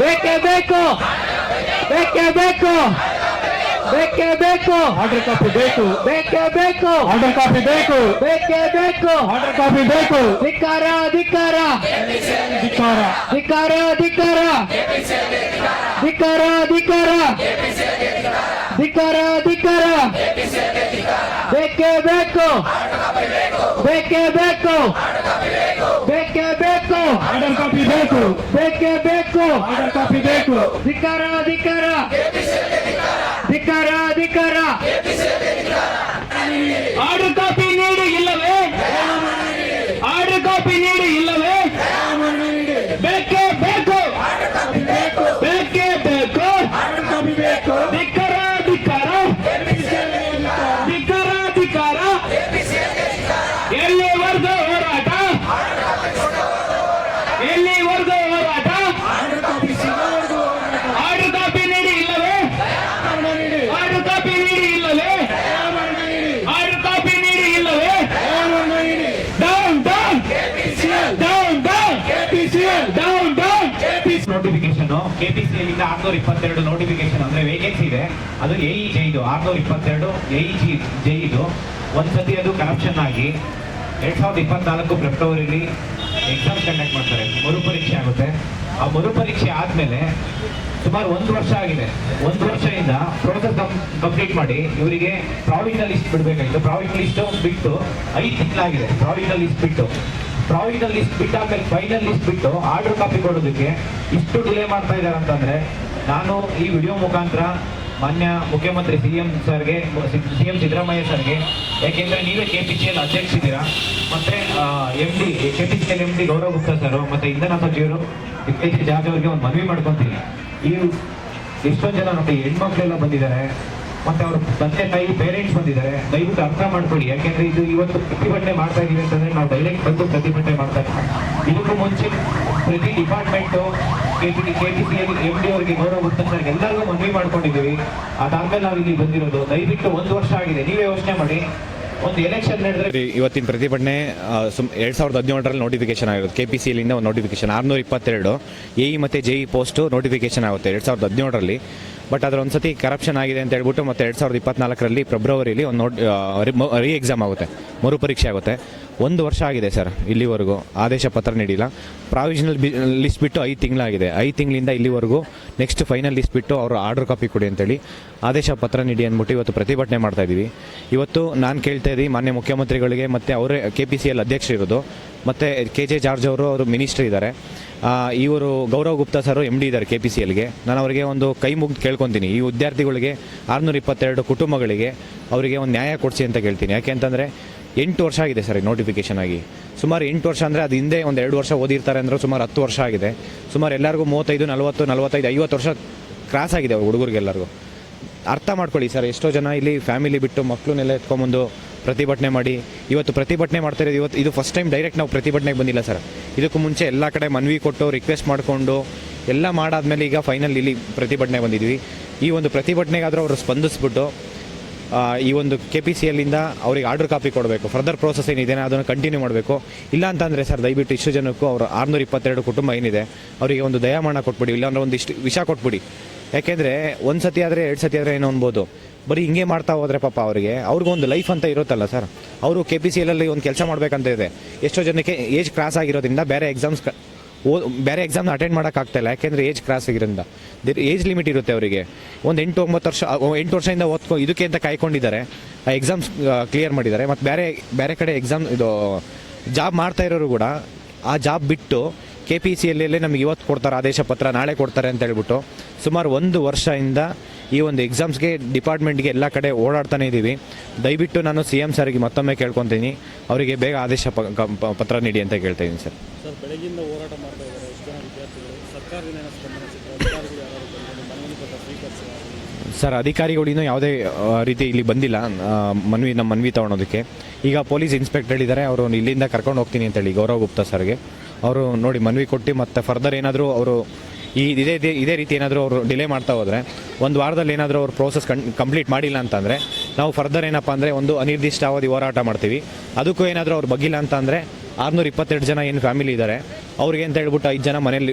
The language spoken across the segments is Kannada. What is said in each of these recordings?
ಬೇಕೇ ಬೇಕು. ಬೇಕೇ ಬೇಕು. ಬೇಕೇ ಬೇಕು. ಆರ್ಡರ್ ಕಾಪಿ ಬೇಕು. ಬೇಕೇ ಬೇಕು. ಆರ್ಡರ್ ಕಾಪಿ ಬೇಕು. ಬೇಕೇ ಬೇಕು. ಆರ್ಡರ್ ಕಾಪಿ ಬೇಕು. ಧಿಕ್ಕಾರ ಧಿಕ್ಕಾರ. ಧಿಕ್ಕಾರ. ಧಿಕ್ಕಾರ ಧಿಕ್ಕಾರ. ಧಿಕ್ಕಾರ ಧಿಕ್ಕಾರ. ಧಿಕ್ಕಾರ ಧಿಕ್ಕಾರ. ಬೇಕೇ ಬೇಕು. ಬೇಕೇ ಬೇಕು. ಬೇಕೇ ಬೇಕು. ಆರ್ಡರ್ ಕಾಪಿ ಬೇಕು. ಬೇಕೇ ಬೇಕು. ಆರ್ಡರ್ ಕಾಪಿ ಬೇಕು. ಧಿಕ್ಕಾರ ಧಿಕ್ಕಾರ ಧಿಕ್ಕಾರ ಆರ್ಡರ್ ಕಾಪಿ ನೀಡಿ ಇಲ್ಲವೇ ಆರ್ಡರ್ ಕಾಪಿ ನೀಡಿ ಇಲ್ಲವೇ ಬೇಕೇ ಬೇಕು ಬೇಕೇ ಬೇಕು ಆರ್ಡರ್ ಕಾಪಿ ಬೇಕು ಧಿಕ್ಕಾರ ಧಿಕ್ಕಾರ ಧಿಕ್ಕಾರ ಧಿಕ್ಕಾರ ಎಲ್ಲಿವರೆಗೂ ಹೋರಾಟ ಎಲ್ಲಿವರೆಗೂ ಹೋರಾಟ ಆರ್ಡರ್ ಕಾಪಿ ನೀಡಿ ಇಲ್ಲವೇ ಆರ್ಡರ್ ಕಾಪಿ ನೀಡಿ ಇಲ್ಲವೇ ಆರ್ಡರ್ ಕಾಪಿ ನೀಡಿ ಇಲ್ಲವೇ down down down down down down notification ಇಂದ ಆರ್ನೂರ ಇಪ್ಪತ್ತೆರಡು ನೋಟಿಫಿಕೇಶನ್ ಅಂದ್ರೆ ವೇಕೆನ್ಸಿ ಇದೆ. ಅದು ಎಇ ಜೈದು ಆರ್ನೂರ ಇಪ್ಪತ್ತೆರಡು ಎ ಇ ಜಿ ಜೈದು ಒಂದ್ಸತಿ ಅದು ಕರಪ್ಷನ್ ಆಗಿ ಎರಡ್ ಸಾವಿರದ ಇಪ್ಪತ್ನಾಲ್ಕು ಫೆಬ್ರವರಿಲಿ ಎಕ್ಸಾಮ್ ಕಂಡಕ್ಟ್ ಮಾಡ್ತಾರೆ. ಮರುಪರೀಕ್ಷೆ ಆಗುತ್ತೆ. ಆ ಮರುಪರೀಕ್ಷೆ ಆದ್ಮೇಲೆ ಸುಮಾರು ಒಂದು ವರ್ಷ ಆಗಿದೆ. ಒಂದು ವರ್ಷದಿಂದ ಪ್ರೋಸೆಸ್ ಕಂಪ್ಲೀಟ್ ಮಾಡಿ ಇವರಿಗೆ ಪ್ರಾವಿಷನಲ್ ಲಿಸ್ಟ್ ಬಿಡಬೇಕಾಗಿತ್ತು. ಪ್ರಾವಿಷನಲ್ ಲಿಸ್ಟ್ ಬಿಟ್ಟು ಐದು ತಿಂಗಳಾಗಿದೆ. ಪ್ರಾವಿಷನಲ್ ಲಿಸ್ಟ್ ಬಿಟ್ಟು. ಪ್ರಾವಿಷನಲ್ ಲಿಸ್ಟ್ ಬಿಟ್ಟಾದ್ಮೇಲೆ ಫೈನಲ್ ಲಿಸ್ಟ್ ಬಿಟ್ಟು ಆರ್ಡರ್ ಕಾಪಿ ಕೊಡೋದಕ್ಕೆ ಇಷ್ಟು ಡಿಲೇ ಮಾಡ್ತಾ ಇದ್ದಾರೆ ಅಂತಂದ್ರೆ, ನಾನು ಈ ವಿಡಿಯೋ ಮುಖಾಂತರ ಮಾನ್ಯ ಮುಖ್ಯಮಂತ್ರಿ ಸಿ ಎಂ ಸರ್ಗೆ, ಸಿ ಎಂ ಸಿದ್ದರಾಮಯ್ಯ ಸರ್ಗೆ, ಯಾಕೆಂದ್ರೆ ನೀವೇ ಕೆ ಪಿ ಸಿ ಎಲ್ ಅಧ್ಯಕ್ಷಿದ್ದೀರಾ ಮತ್ತೆ M D K P C L M D Gaurav Gupta sir, ಮತ್ತೆ ಇಂಧನ ಸಚಿವರು, ಇತ್ತೀಚೆಗೆ ಜಾರ್ಜ್ ಅವರಿಗೆ ಒಂದು ಮನವಿ ಮಾಡ್ಕೊತೀನಿ. ಈ ಎಷ್ಟೊಂದು ಜನ ನೋಡಿ, ಹೆಣ್ಮಕ್ಳೆಲ್ಲ ಬಂದಿದ್ದಾರೆ ಮತ್ತೆ ಅವ್ರ ತಂದೆ ತಾಯಿ ಪೇರೆಂಟ್ಸ್ ಬಂದಿದ್ದಾರೆ. ದಯವಿಟ್ಟು ಅರ್ಥ ಮಾಡ್ಕೊಳ್ಳಿ. ಯಾಕೆಂದ್ರೆ ಇದು ಇವತ್ತು ಪ್ರತಿಭಟನೆ ಮಾಡ್ತಾ ಇದೀವಿ ಅಂತಂದ್ರೆ ನಾವು ಡೈರೆಕ್ಟ್ ಬಂದು ಪ್ರತಿಭಟನೆ ಮಾಡ್ತಾ ಇದ್ದೀವಿ. ಇದಕ್ಕೂ ಮುಂಚೆ ಪ್ರತಿ department KP KPCL M D ಅವರಿಗೆ ಗೌರವ ಗೊತ್ತಂತ ಎಲ್ಲರಿಗೂ ಮನವಿ ಮಾಡ್ಕೊಂಡಿದ್ದೀವಿ. ಅದಾದ್ಮೇಲೆ ನಾವು ಇಲ್ಲಿ ಬಂದಿರೋದು. ದಯವಿಟ್ಟು ಒಂದು ವರ್ಷ ಆಗಿದೆ. ನೀವೇ ಯೋಚನೆ ಮಾಡಿ. ಒಂದು ಎಲೆಕ್ಷನ್ ನಡೆದ್ರೆ ಇವತ್ತಿನ ಪ್ರತಿಭಟನೆ ಸುಮ್ ಎರಡು ಸಾವಿರದ ಹದಿನೇಳರಲ್ಲಿ ನೋಟಿಫಿಕೇಶನ್ ಆಗಿರೋದು. ಕೆ ಪಿ ಸಿ ಒಂದು ನೋಟಿಫಿಕೇಶನ್ ಆರುನೂರ ಇಪ್ಪತ್ತೆರಡು. ಎ ಇ ಮತ್ತು ಜೆ ನೋಟಿಫಿಕೇಶನ್ ಆಗುತ್ತೆ. ಎರಡು ಸಾವಿರದ ಹದಿನೇಳರಲ್ಲಿ. ಬಟ್ ಅದ್ರ ಒಂದು ಕರಪ್ಷನ್ ಆಗಿದೆ ಅಂತ ಹೇಳ್ಬಿಟ್ಟು ಮತ್ತೆ ಎರಡು ಸಾವಿರದ ಇಪ್ಪತ್ನಾಲ್ಕರಲ್ಲಿ ಫೆಬ್ರವರಿಲಿ ಒಂದು ನೋಟ್ ರೀ ಎಕ್ಸಾಮ್ ಆಗುತ್ತೆ. ಮರುಪರೀಕ್ಷೆ ಆಗುತ್ತೆ. ಒಂದು ವರ್ಷ ಆಗಿದೆ ಸರ್ ಇಲ್ಲಿವರೆಗೂ ಆದೇಶ ಪತ್ರ ನೀಡಿಲ್ಲ. ಪ್ರಾವಿಷನಲ್ ಲಿಸ್ಟ್ ಬಿಟ್ಟು ಐದು ತಿಂಗಳಾಗಿದೆ. ಐದು ತಿಂಗಳಿಂದ ಇಲ್ಲಿವರೆಗೂ ನೆಕ್ಸ್ಟ್ ಫೈನಲ್ ಲಿಸ್ಟ್ ಬಿಟ್ಟು ಅವರು ಆರ್ಡರ್ ಕಾಪಿ ಕೊಡಿ ಅಂತೇಳಿ ಆದೇಶ ಪತ್ರ ನೀಡಿ ಅಂದ್ಬಿಟ್ಟು ಇವತ್ತು ಪ್ರತಿಭಟನೆ ಮಾಡ್ತಾ ಇದ್ದೀವಿ. ಇವತ್ತು ನಾನು ಕೇಳ್ತಾ ಇದ್ದೀವಿ ಮಾನ್ಯ ಮುಖ್ಯಮಂತ್ರಿಗಳಿಗೆ ಮತ್ತು ಅವರೇ ಕೆ ಪಿ ಸಿ ಎಲ್ ಅಧ್ಯಕ್ಷರು ಇರೋದು ಮತ್ತು ಕೆ ಜೆ ಜಾರ್ಜ್ ಅವರು ಅವರು ಮಿನಿಸ್ಟ್ರ್ ಇದ್ದಾರೆ. ಇವರು Gaurav Gupta sir M D ಇದ್ದಾರೆ ಕೆ ಪಿ ಸಿ ಎಲ್ಗೆ ನಾನು ಅವರಿಗೆ ಒಂದು ಕೈ ಮುಗಿದು ಕೇಳ್ಕೊತೀನಿ. ಈ ವಿದ್ಯಾರ್ಥಿಗಳಿಗೆ ಆರುನೂರ ಇಪ್ಪತ್ತೆರಡು ಕುಟುಂಬಗಳಿಗೆ ಅವರಿಗೆ ಒಂದು ನ್ಯಾಯ ಕೊಡಿಸಿ ಅಂತ ಕೇಳ್ತೀನಿ. ಯಾಕೆ ಅಂತಂದರೆ ಎಂಟು ವರ್ಷ ಆಗಿದೆ ಸರ್ ನೋಟಿಫಿಕೇಷನ್ ಆಗಿ. ಸುಮಾರು ಎಂಟು ವರ್ಷ ಅಂದರೆ ಅದು ಹಿಂದೆ ಒಂದು ಎರಡು ವರ್ಷ ಓದಿರ್ತಾರೆ ಅಂದರೆ ಸುಮಾರು ಹತ್ತು ವರ್ಷ ಆಗಿದೆ. ಸುಮಾರು ಎಲ್ಲರಿಗೂ ಮೂವತ್ತೈದು, ನಲವತ್ತು, ನಲವತ್ತೈದು, ಐವತ್ತು ವರ್ಷ ಕ್ರಾಸ್ ಆಗಿದೆ ಹುಡುಗರಿಗೆಲ್ಲರಿಗೂ. ಅರ್ಥ ಮಾಡ್ಕೊಳ್ಳಿ ಸರ್, ಎಷ್ಟೋ ಜನ ಇಲ್ಲಿ ಫ್ಯಾಮಿಲಿ ಬಿಟ್ಟು ಮಕ್ಕಳನ್ನೆಲ್ಲ ಎತ್ಕೊಂಬಂದು ಪ್ರತಿಭಟನೆ ಮಾಡಿ. ಇವತ್ತು ಪ್ರತಿಭಟನೆ ಮಾಡ್ತಾ ಇರೋದು ಇವತ್ತು ಇದು ಫಸ್ಟ್ ಟೈಮ್ ಡೈರೆಕ್ಟ್ ನಾವು ಪ್ರತಿಭಟನೆಗೆ ಬಂದಿಲ್ಲ ಸರ್. ಇದಕ್ಕೂ ಮುಂಚೆ ಎಲ್ಲ ಕಡೆ ಮನವಿ ಕೊಟ್ಟು ರಿಕ್ವೆಸ್ಟ್ ಮಾಡಿಕೊಂಡು, ಎಲ್ಲ ಮಾಡಾದ್ಮೇಲೆ ಈಗ ಫೈನಲ್ ಇಲ್ಲಿ ಪ್ರತಿಭಟನೆ ಬಂದಿದ್ವಿ. ಈ ಒಂದು ಪ್ರತಿಭಟನೆಗಾದರೂ ಅವರು ಸ್ಪಂದಿಸ್ಬಿಟ್ಟು ಈ ಒಂದು ಕೆ ಪಿ ಸಿ ಎಲ್ಲಿಂದ ಅವ್ರಿಗೆ ಆರ್ಡರ್ ಕಾಪಿ ಕೊಡಬೇಕು. ಫರ್ದರ್ ಪ್ರೋಸೆಸ್ ಏನಿದೆ ಅದನ್ನು ಕಂಟಿನ್ಯೂ ಮಾಡಬೇಕು. ಇಲ್ಲ ಅಂತಂದರೆ ಸರ್, ದಯವಿಟ್ಟು ಇಷ್ಟು ಜನಕ್ಕೂ ಅವರು ಆರುನೂರ ಇಪ್ಪತ್ತೆರಡು ಕುಟುಂಬ ಏನಿದೆ, ಅವರಿಗೆ ಒಂದು ದಯಾಮರಣ ಕೊಟ್ಬಿಡಿ ಇಲ್ಲಾಂದ್ರೆ ಒಂದು ಇಷ್ಟು ವಿಷ ಕೊಟ್ಬಿಡಿ. ಯಾಕೆಂದರೆ ಒಂದು ಸತಿ ಆದರೆ ಎರಡು ಸತಿ ಆದರೆ ಏನೋ ಅನ್ಬೋದು. ಬರೀ ಹಿಂಗೆ ಮಾಡ್ತಾ ಹೋದರೆ ಪಾಪ ಅವರಿಗೆ. ಅವ್ರಿಗೊಂದು ಲೈಫ್ ಅಂತ ಇರುತ್ತಲ್ಲ ಸರ್ ಅವರು ಕೆ ಪಿ ಸಿ ಎಲ್ಲಲ್ಲಿ ಒಂದು ಕೆಲಸ ಮಾಡಬೇಕಂತ ಇದೆ. ಎಷ್ಟೋ ಜನಕ್ಕೆ ಏಜ್ ಕ್ರಾಸ್ ಆಗಿರೋದ್ರಿಂದ ಬೇರೆ ಎಕ್ಸಾಮ್ಸ್ ಓ, ಬೇರೆ ಎಕ್ಸಾಮ್ನ ಅಟೆಂಡ್ ಮಾಡೋಕ್ಕಾಗ್ತಾಯಿಲ್ಲ ಯಾಕೆಂದರೆ ಏಜ್ ಕ್ರಾಸ್ ಆಗಿರೋದ್ರಿಂದ. ಏಜ್ ಲಿಮಿಟ್ ಇರುತ್ತೆ ಅವರಿಗೆ. ಒಂದು ಎಂಟು ಒಂಬತ್ತು ವರ್ಷ ಎಂಟು ವರ್ಷದಿಂದ ಓದ್ಕೊ, ಇದಕ್ಕೆ ಅಂತ ಕಾಯ್ಕೊಂಡಿದ್ದಾರೆ. ಆ ಎಕ್ಸಾಮ್ಸ್ ಕ್ಲಿಯರ್ ಮಾಡಿದ್ದಾರೆ. ಮತ್ತು ಬೇರೆ ಬೇರೆ ಕಡೆ ಎಕ್ಸಾಮ್ ಇದು ಜಾಬ್ ಮಾಡ್ತಾ ಇರೋರು ಕೂಡ ಆ ಜಾಬ್ ಬಿಟ್ಟು ಕೆ ಪಿ ಸಿ ಎಲ್ಲೇ ನಮಗೆ ಇವತ್ತು ಕೊಡ್ತಾರೆ, ಆದೇಶ ಪತ್ರ ನಾಳೆ ಕೊಡ್ತಾರೆ ಅಂತ ಹೇಳ್ಬಿಟ್ಟು ಸುಮಾರು ಒಂದು ವರ್ಷದಿಂದ ಈ ಒಂದು ಎಕ್ಸಾಮ್ಸ್ಗೆ ಡಿಪಾರ್ಟ್ಮೆಂಟ್ಗೆ ಎಲ್ಲ ಕಡೆ ಓಡಾಡ್ತಾನೆ ಇದ್ದೀವಿ. ದಯವಿಟ್ಟು ನಾನು ಸಿ ಎಂ ಸರ್ಗೆ ಮತ್ತೊಮ್ಮೆ ಕೇಳ್ಕೊತೀನಿ. ಅವರಿಗೆ ಬೇಗ ಆದೇಶ ಪತ್ರ ನೀಡಿ ಅಂತ ಕೇಳ್ತಾ ಇದ್ದೀನಿ ಸರ್ ಸರ್ ಅಧಿಕಾರಿಗಳು ಇನ್ನೂ ಯಾವುದೇ ರೀತಿ ಇಲ್ಲಿ ಬಂದಿಲ್ಲ. ಮನ್ವಿ ಮನವಿ ನಮ್ಮ ಮನ್ವಿ ತಗೊಳೋದಕ್ಕೆ. ಈಗ ಪೊಲೀಸ್ ಇನ್ಸ್ಪೆಕ್ಟರ್ ಹೇಳಿದ್ದಾರೆ ಅವರು ಇಲ್ಲಿಂದ ಕರ್ಕೊಂಡು ಹೋಗ್ತೀನಿ ಅಂತೇಳಿ ಗೌರವ್ ಗುಪ್ತಾ ಸರ್ಗೆ ಅವರು ನೋಡಿ ಮನವಿ ಕೊಟ್ಟು ಮತ್ತೆ ಫರ್ದರ್ ಏನಾದರೂ ಅವರು ಈ ಇದೇ ಇದೇ ರೀತಿ ಏನಾದರೂ ಅವರು ಡಿಲೇ ಮಾಡ್ತಾ ಹೋದರೆ, ಒಂದು ವಾರದಲ್ಲಿ ಏನಾದರೂ ಅವ್ರು ಪ್ರೋಸೆಸ್ ಕಂ ಕಂಪ್ಲೀಟ್ ಮಾಡಿಲ್ಲ ಅಂತಂದರೆ, ನಾವು ಫರ್ದರ್ ಏನಪ್ಪ ಅಂದರೆ ಒಂದು ಅನಿರ್ದಿಷ್ಟ ಅವಧಿ ಹೋರಾಟ ಮಾಡ್ತೀವಿ. ಅದಕ್ಕೂ ಏನಾದರೂ ಅವ್ರು ಬಗ್ಗಿಲ್ಲ ಅಂತಂದರೆ, ಆರುನೂರ ಇಪ್ಪತ್ತೆರಡು ಜನ ಏನು ಫ್ಯಾಮಿಲಿ ಇದ್ದಾರೆ ಅವ್ರಿಗೆ ಅಂತ ಹೇಳ್ಬಿಟ್ಟು ಐದು ಜನ ಮನೇಲಿ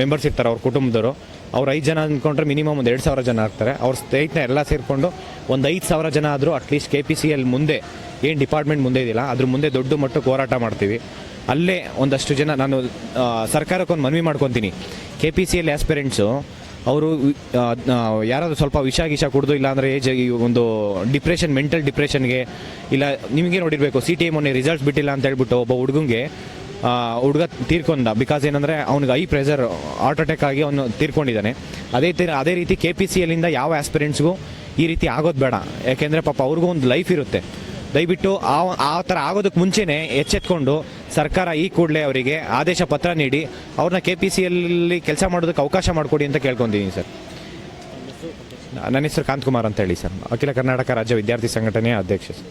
ಮೆಂಬರ್ಸ್ ಇರ್ತಾರೆ ಅವ್ರ ಕುಟುಂಬದವರು. ಅವ್ರು ಐದು ಜನ ಅಂದ್ಕೊಂಡ್ರೆ ಮಿನಿಮಮ್ ಒಂದು ಎರಡು ಸಾವಿರ ಜನ ಆಗ್ತಾರೆ. ಅವ್ರ ಸ್ನೇಹಿತನ ಎಲ್ಲ ಸೇರಿಕೊಂಡು ಒಂದು ಐದು ಸಾವಿರ ಜನ ಆದರೂ at least K P C L ಮುಂದೆ, ಏನು ಡಿಪಾರ್ಟ್ಮೆಂಟ್ ಮುಂದೆ ಇದೆಯಲ್ಲ ಅದ್ರ ಮುಂದೆ ದೊಡ್ಡ ಮಟ್ಟಕ್ಕೆ ಹೋರಾಟ ಮಾಡ್ತೀವಿ. ಅಲ್ಲೇ ಒಂದಷ್ಟು ಜನ ನಾನು ಸರ್ಕಾರಕ್ಕೊಂದು ಮನವಿ ಮಾಡ್ಕೊತೀನಿ. K P C L aspirants ಅವರು ಯಾರಾದರೂ ಸ್ವಲ್ಪ ವಿಷ ಗಿಷ ಕುಡಿದು ಇಲ್ಲಾಂದರೆ ಏಜ್ ಒಂದು ಡಿಪ್ರೆಷನ್ ಮೆಂಟಲ್ ಡಿಪ್ರೆಷನ್ಗೆ ಇಲ್ಲ, ನಿಮಗೆ ನೋಡಿರಬೇಕು ಸಿ ಟಿ ಮೊನ್ನೆ ರಿಸಲ್ಟ್ಸ್ ಬಿಟ್ಟಿಲ್ಲ ಅಂತ ಹೇಳ್ಬಿಟ್ಟು ಒಬ್ಬ ಹುಡುಗಂಗೆ ಹುಡುಗ ತೀರ್ಕೊಂಡ. ಬಿಕಾಸ್ ಏನಂದರೆ, ಅವ್ನಿಗೆ ಐ ಪ್ರೆಷರ್ ಹಾರ್ಟ್ ಅಟ್ಯಾಕ್ ಆಗಿ ಅವನು ತೀರ್ಕೊಂಡಿದ್ದಾನೆ. ಅದೇ ತೀರ, ಅದೇ ರೀತಿ ಕೆ ಪಿ ಸಿ ಎಲ್ಲಿಂದ ಯಾವ ಆಸ್ಪಿರೆಂಟ್ಸ್ಗೂ ಈ ರೀತಿ ಆಗೋದು ಬೇಡ. ಯಾಕೆಂದರೆ ಪಾಪ ಅವ್ರಿಗೂ ಒಂದು ಲೈಫ್ ಇರುತ್ತೆ. ದಯವಿಟ್ಟು ಆ ಆ ಥರ ಆಗೋದಕ್ಕೆ ಮುಂಚೆನೇ ಎಚ್ಚೆತ್ಕೊಂಡು ಸರ್ಕಾರ ಈ ಕೂಡಲೇ ಅವರಿಗೆ ಆದೇಶ ಪತ್ರ ನೀಡಿ ಅವ್ರನ್ನ ಕೆ ಪಿ ಸಿ ಎಲ್ಲಿ ಕೆಲಸ ಮಾಡೋದಕ್ಕೆ ಅವಕಾಶ ಮಾಡಿಕೊಡಿ ಅಂತ ಕೇಳ್ಕೊಂತೀನಿ ಸರ್. ನನ್ನ ಹೆಸರು ಕಾಂತಕುಮಾರ್ ಅಂತ ಹೇಳಿ ಸರ್. ಅಖಿಲ ಕರ್ನಾಟಕ ರಾಜ್ಯ ವಿದ್ಯಾರ್ಥಿ ಸಂಘಟನೆಯ ಅಧ್ಯಕ್ಷ ಸರ್.